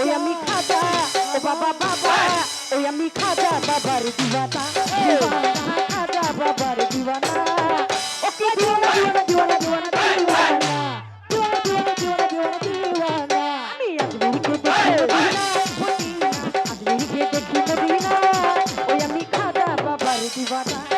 ওই আমি খাজা ও বাবা বাবা। ওই আমি খাজা বাবার দিওয়ানা। খাজা বাবার দিওয়ানা। ওকে দিওয়ানা দিওয়ানা দিওয়ানা দিওয়ানা দিওয়ানা। দিওয়ানা।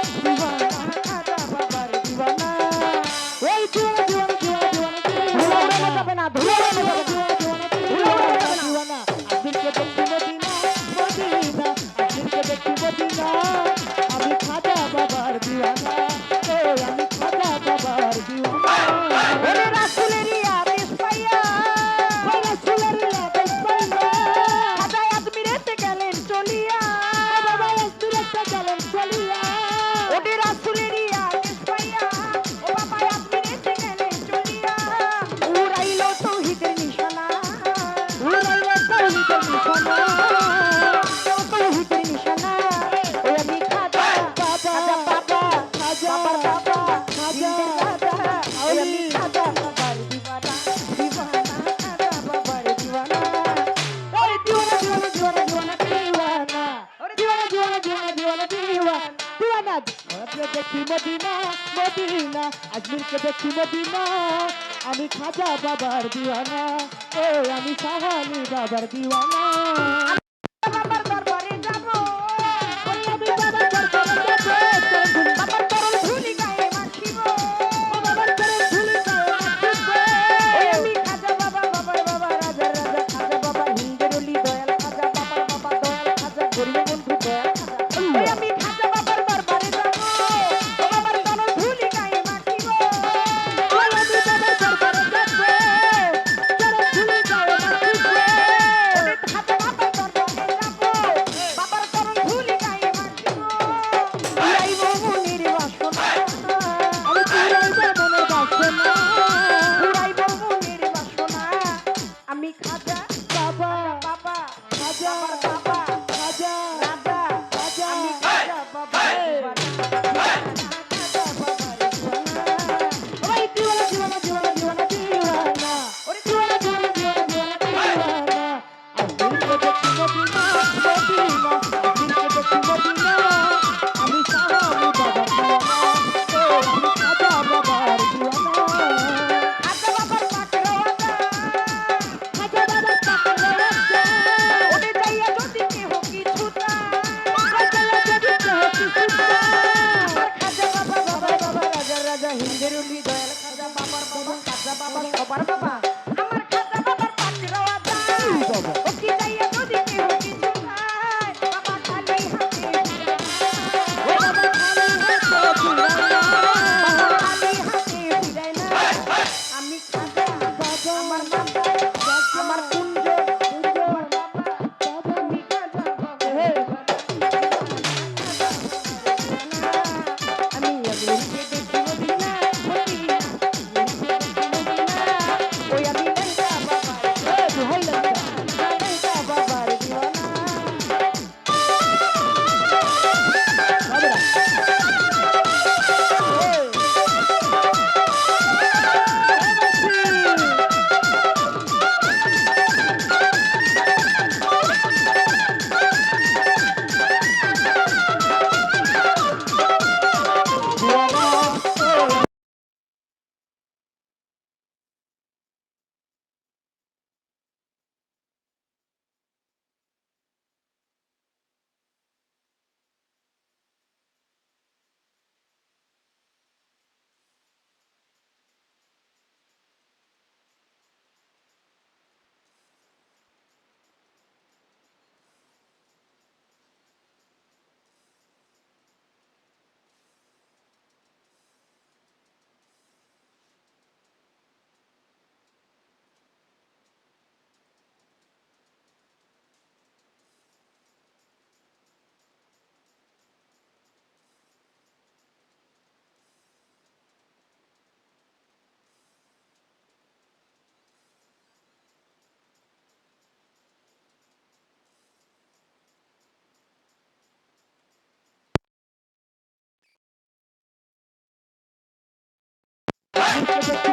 মদিনা মদিনা আজমিরকে দেখি মদিনা। আমি খাজা বাবার দিওয়ানা ও আমি সাহানি বাবার দিওয়ানা। খাজা। বাবা। বাবা। খাজা। বাবা। খাজা। রাজা। রাজা খাজা বাবা। রে বাবা খাজা বাবা। রে বাবা ওই তুই বলে তুই বলে? Música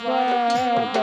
bye